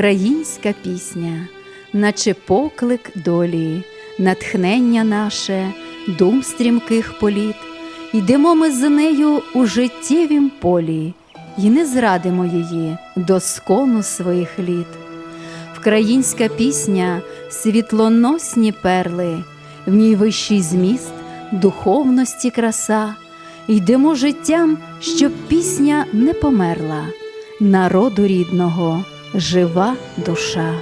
Вкраїнська пісня, наче поклик долі, натхнення наше, дум стрімких політ. Йдемо ми з нею у життєвім полі, І не зрадимо її до скону своїх літ. Вкраїнська пісня світлоносні перли, в ній вищий зміст, духовності краса. Йдемо життям, щоб пісня не померла, народу рідного, жива душа.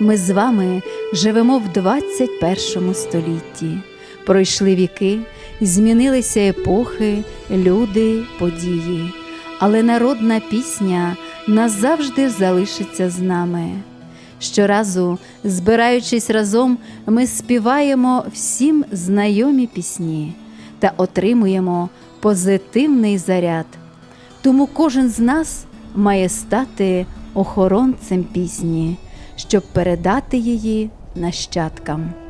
Ми з вами живемо в 21 столітті. Пройшли віки, змінилися епохи, люди, події, але народна пісня назавжди залишиться з нами. Щоразу, збираючись разом, ми співаємо всім знайомі пісні та отримуємо позитивний заряд. Тому кожен з нас має стати охоронцем пісні, щоб передати її нащадкам.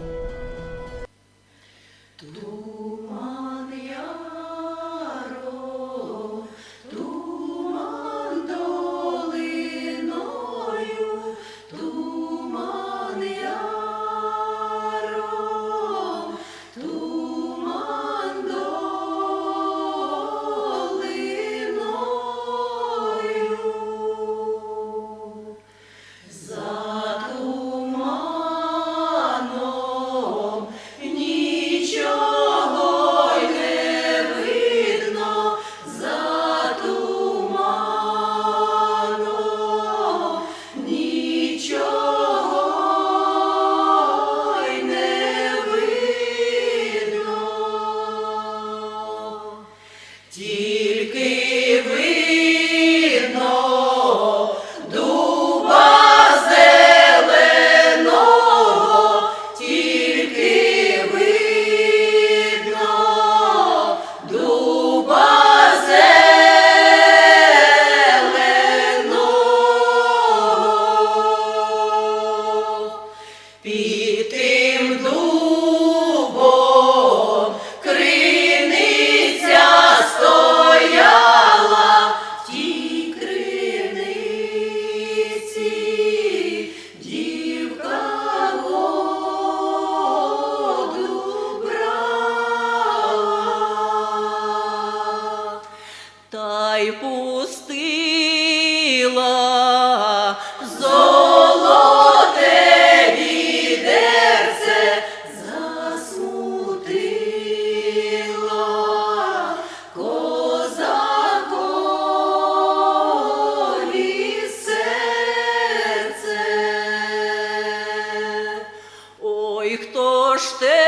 Stay.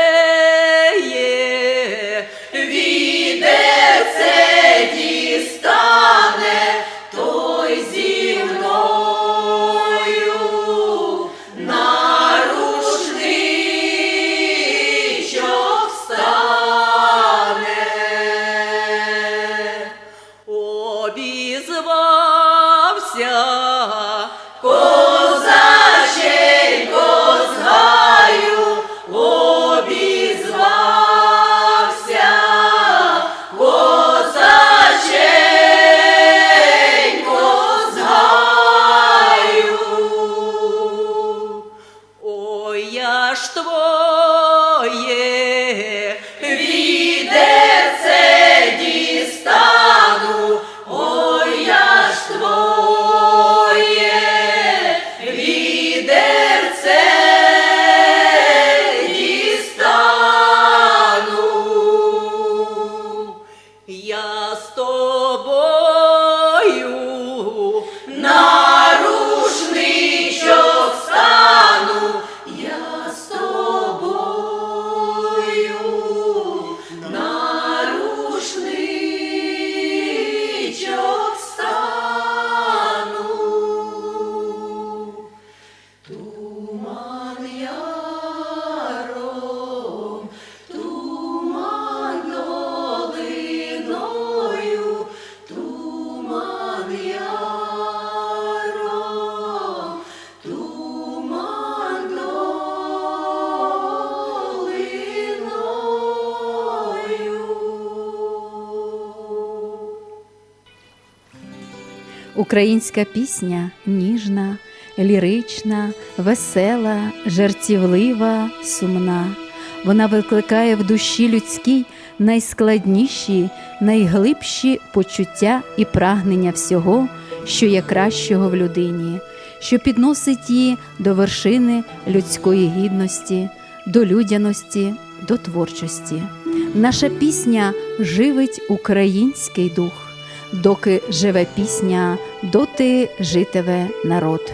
Українська пісня ніжна, лірична, весела, жартівлива, сумна. Вона викликає в душі людській найскладніші, найглибші почуття і прагнення всього, що є кращого в людині, що підносить її до вершини людської гідності, до людяності, до творчості. Наша пісня живить український дух доки живе пісня, доти житиве народ.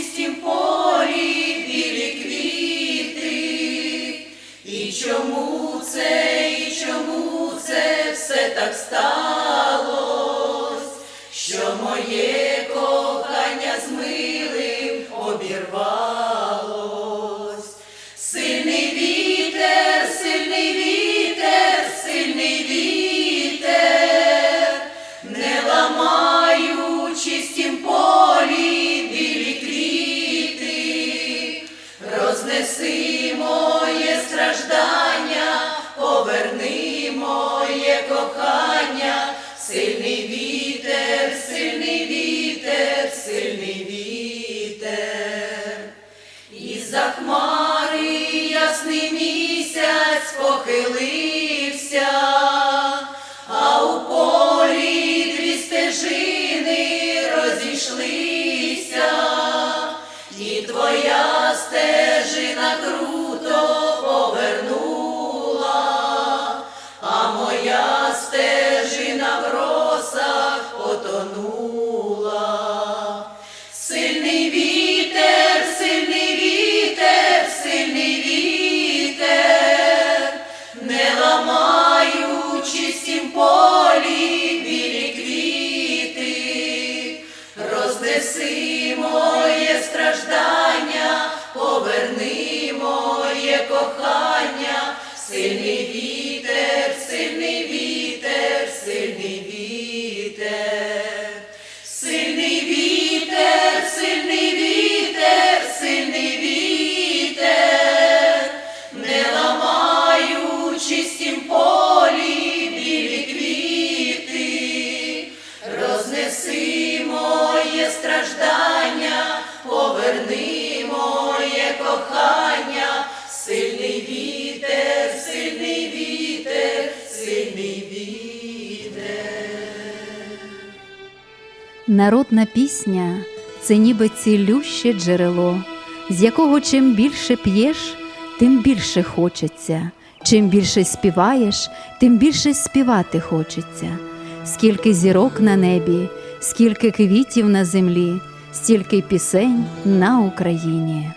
чистім полі білі квіти, і чому це, і чому це все так стало? похилився, а у полі дві стежини розійшлися, і твоя стежина круто повернула, а моя стежина в росах потонула. Народна пісня це ніби цілюще джерело, з якого чим більше п'єш, тим більше хочеться. Чим більше співаєш, тим більше співати хочеться. Скільки зірок на небі, скільки квітів на землі, стільки пісень на Україні.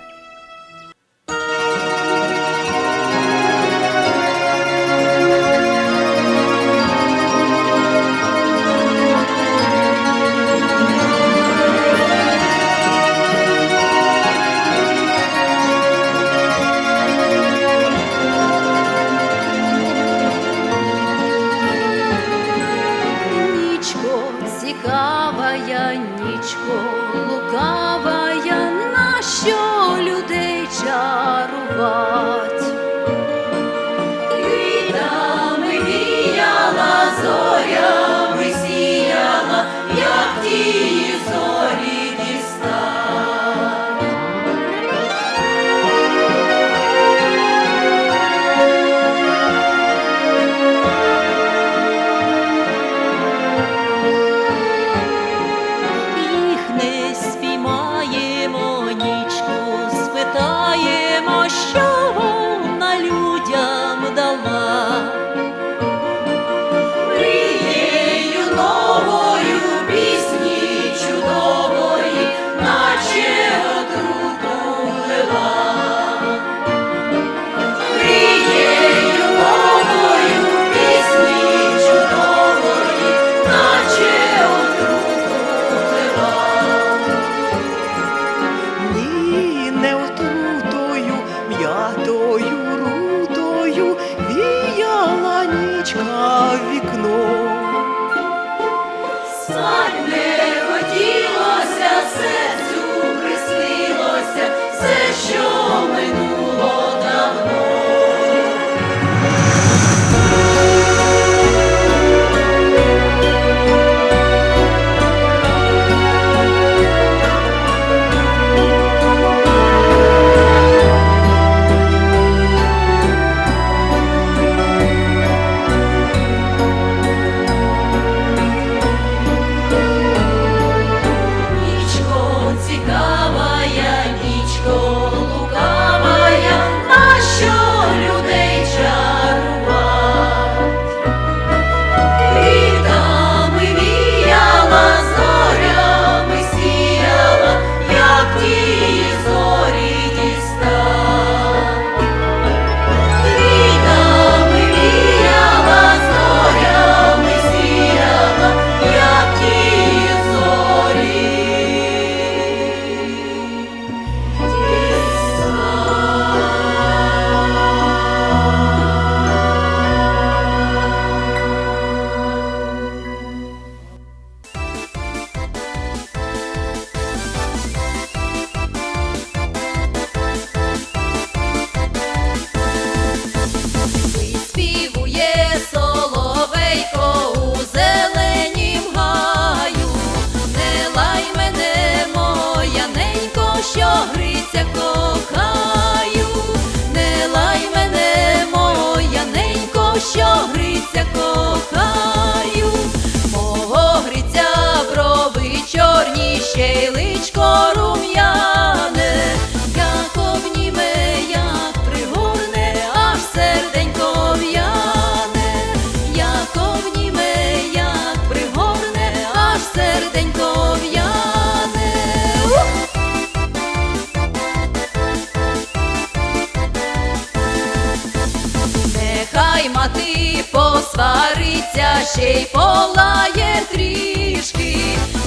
Ще й полає трішки,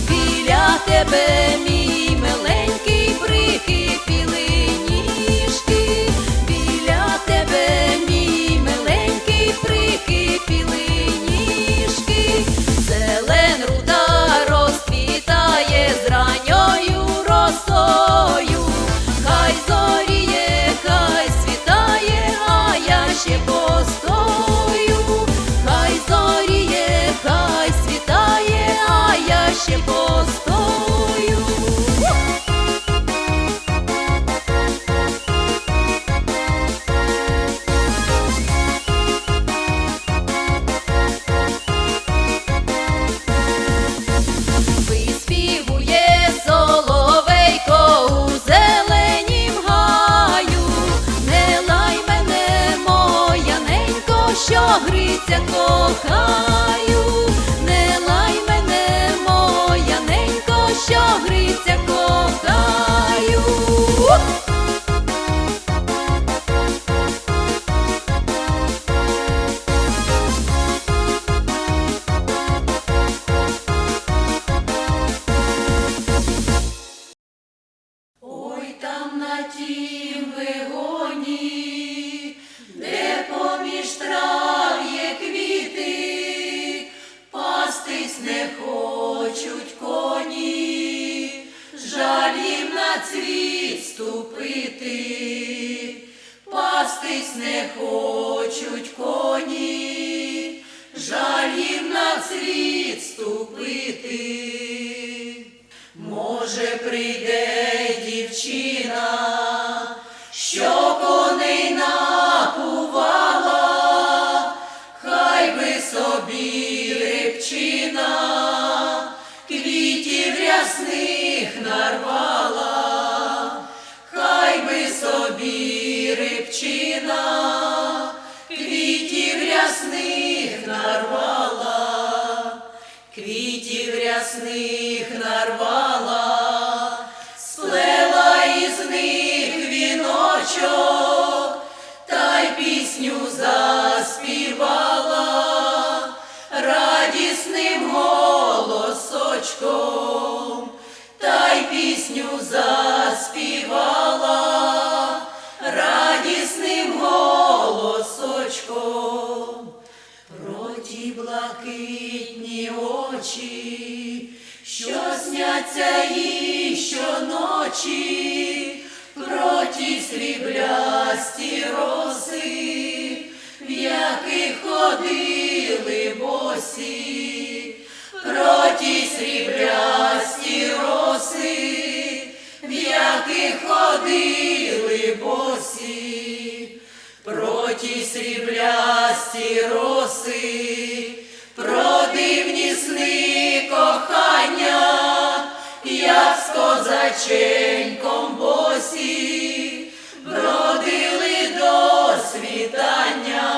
біля тебе, мій миленький, прикипіли рясних нарвала, хай би собі рибчина, квітів рясних нарвала. Квітів рясних блакитні очі, що сняться їй щоночі, про ті сріблясті роси, в яких ходили босі, про ті сріблясті роси, в яких ходили босі. Ті сріблясті роси, дивні сни кохання, як з козаченьком босі, бродили до світання,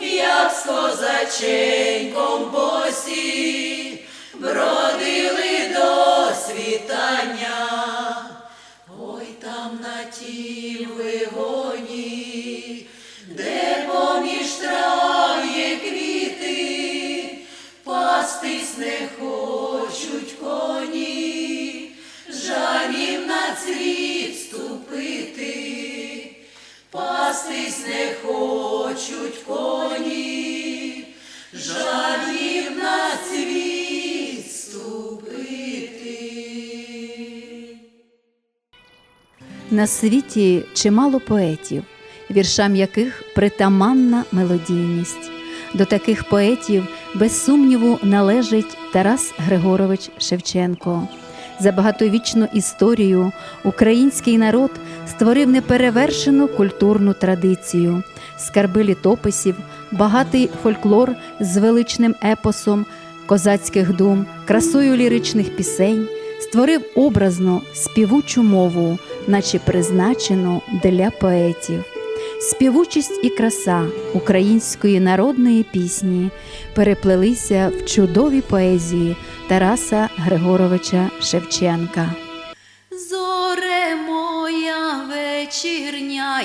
як з козаченьком босі, бродили до світання. На світі чимало поетів, віршам яких притаманна мелодійність. До таких поетів, без сумніву, належить Тарас Григорович Шевченко. За багатовічну історію український народ створив неперевершену культурну традицію, скарби літописів, багатий фольклор з величним епосом козацьких дум, красою ліричних пісень, створив образну співучу мову, наче призначену для поетів. Співучість і краса української народної пісні переплелися в чудовій поезії Тараса Григоровича Шевченка. Зоре моя вечірняя,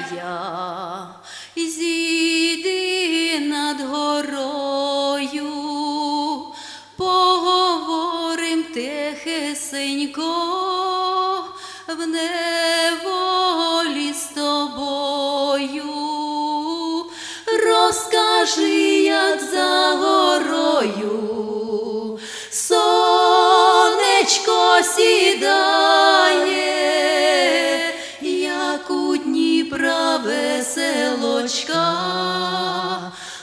зійди над горою, тихесенько в неволі з тобою. Розкажи, як за горою. Сонечко сідає, як у Дніпра веселочка.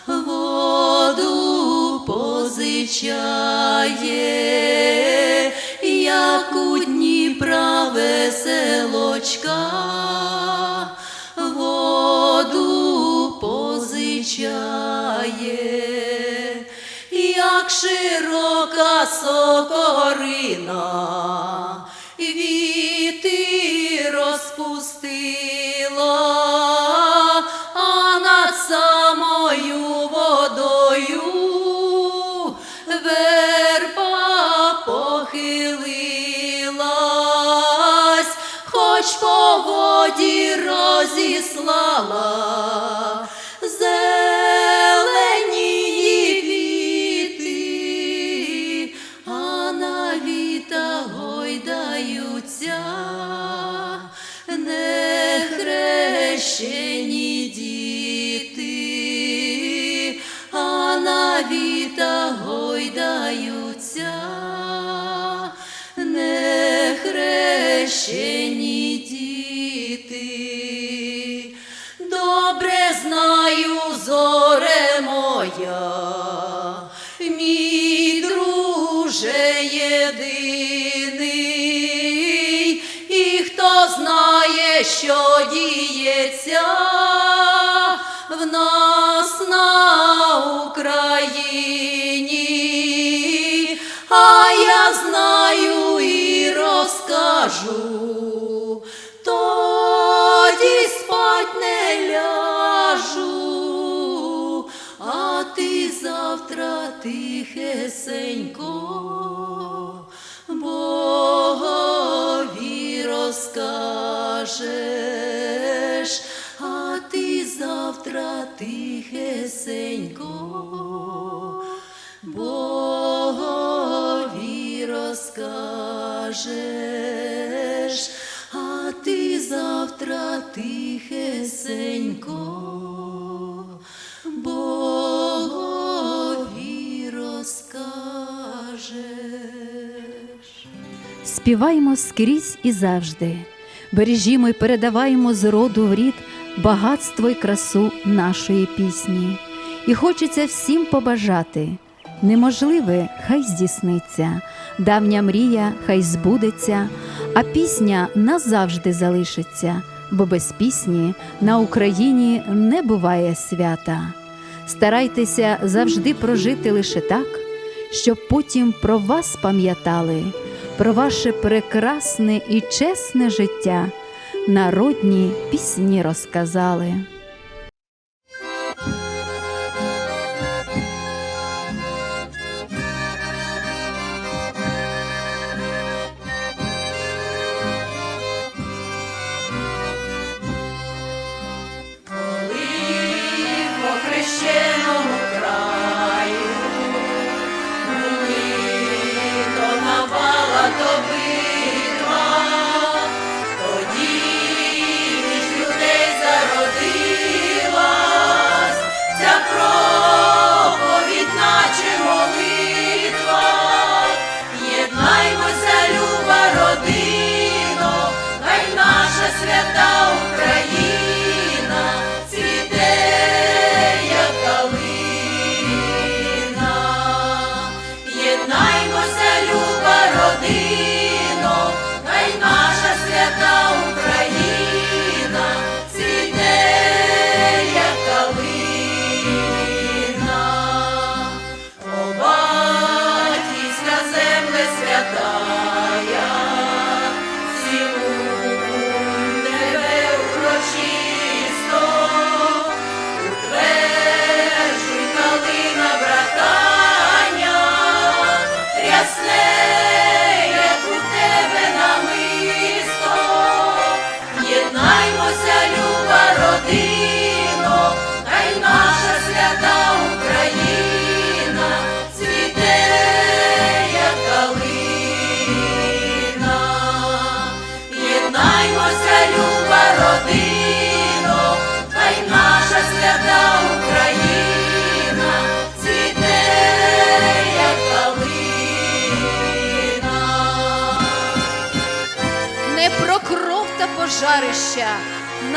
Воду позичає, у Дніпра веселочка воду позичає, як широка сокорина, розіслала що діється в нас на Україні, а я знаю і розкажу, тихесенько Богові розкажеш, а ти завтра тихесенько Богові розкажеш. Співаймо скрізь і завжди, бережімо й передаваймо з роду в рід багатство й красу нашої пісні. І хочеться всім побажати. Неможливе, хай здійсниться, давня мрія хай збудеться, а пісня назавжди залишиться, бо без пісні на Україні не буває свята. Старайтеся завжди прожити лише так, щоб потім про вас пам'ятали, про ваше прекрасне і чесне життя, народні пісні розказали.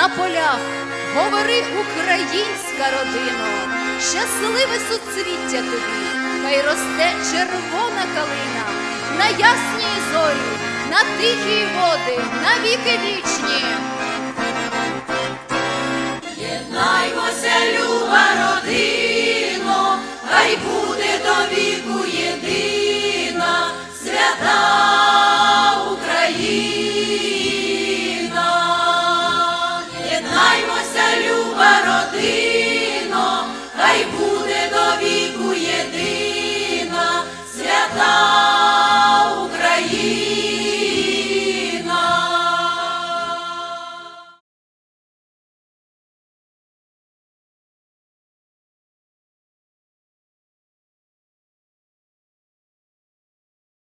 на полях, говори українська родина, щасливе суцвіття тобі, хай росте червона калина, на ясній зорі, на тихій води, на віки вічні. Єднаймося, люба родино, хай буде до віку єдина свята. Oh.